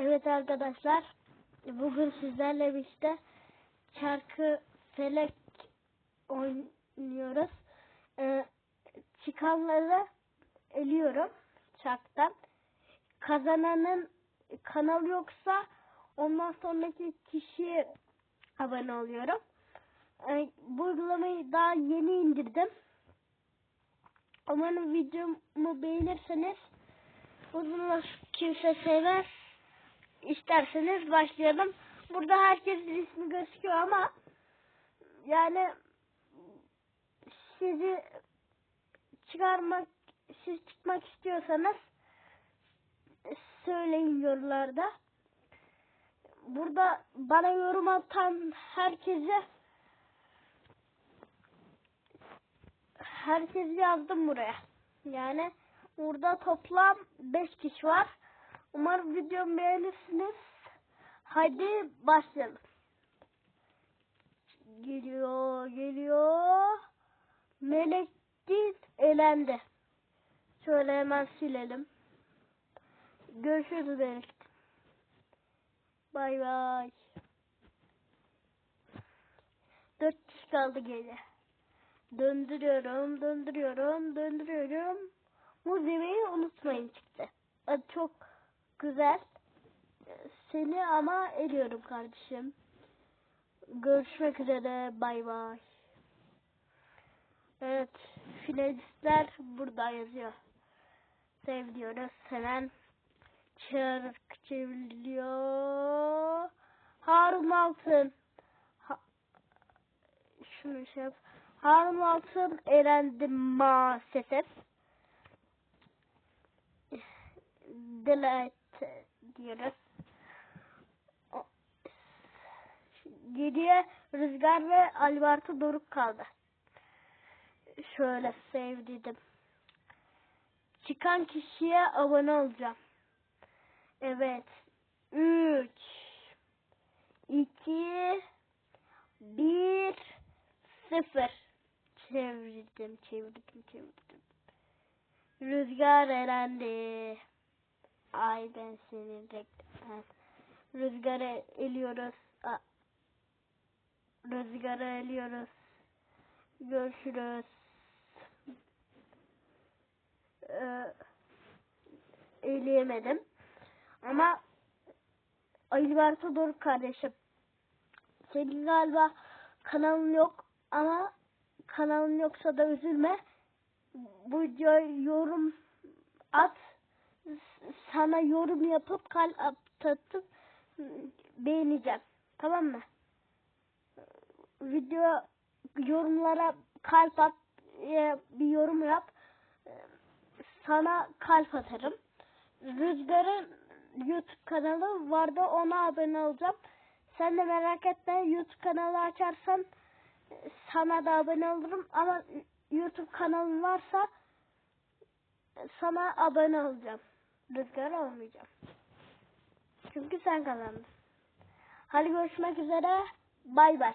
Evet arkadaşlar, bugün sizlerle birlikte çarkı felek oynuyoruz. Ee, çıkanları eliyorum çarktan. Kazananın kanalı yoksa ondan sonraki kişiye abone oluyorum. Ee, bu uygulamayı daha yeni indirdim. Umarım videomu beğenirseniz bunu kimse sevmez. İsterseniz başlayalım. Burada herkesin ismi gözüküyor ama yani sizi çıkarmak siz çıkmak istiyorsanız söyleyin yorumlarda. Burada bana yorum atan herkese herkes yazdım buraya. Yani burada toplam 5 kişi var. Umarım videomu beğenirsiniz. Hadi başlayalım. Geliyor, geliyor. Melek değil, elendi. Şöyle hemen silelim. Görüşürüz Melek. Bay bay. Dört kişi kaldı geri. Döndürüyorum, döndürüyorum, döndürüyorum. Muz yemeği unutmayın çıktı. Çok güzel. Seni ama ediyorum kardeşim. Görüşmek üzere. Bay bay. Evet. Finalistler burada yazıyor. Seviyoruz. Hemen çark çevriliyor. Harun Altın. Ha Şunu şey yap. Harun Altın elendi maalesef. Delete diyoruz. Geriye Rüzgar ve Alberto Doruk kaldı. Şöyle sevdim. Çıkan kişiye abone olacağım. Evet. 3 2 1 0 Çevirdim, çevirdim, çevirdim. Rüzgar elendi. Ay ben. Rüzgarı eliyoruz. A- Rüzgarı eliyoruz. Görüşürüz. Ee, eleyemedim. Ama Alberto Doruk kardeşim. Senin galiba kanalın yok ama kanalın yoksa da üzülme. Bu videoya yorum at. Sana yorum yapıp kalp atıp beğeneceğim. Tamam mı? Video yorumlara kalp at e, bir yorum yap. Sana kalp atarım. Rüzgar'ın YouTube kanalı vardı ona abone olacağım. Sen de merak etme YouTube kanalı açarsan sana da abone olurum ama YouTube kanalın varsa sana abone olacağım. Rüzgar olmayacağım. Çünkü sen kazandın. Hadi görüşmek üzere. Bay bay.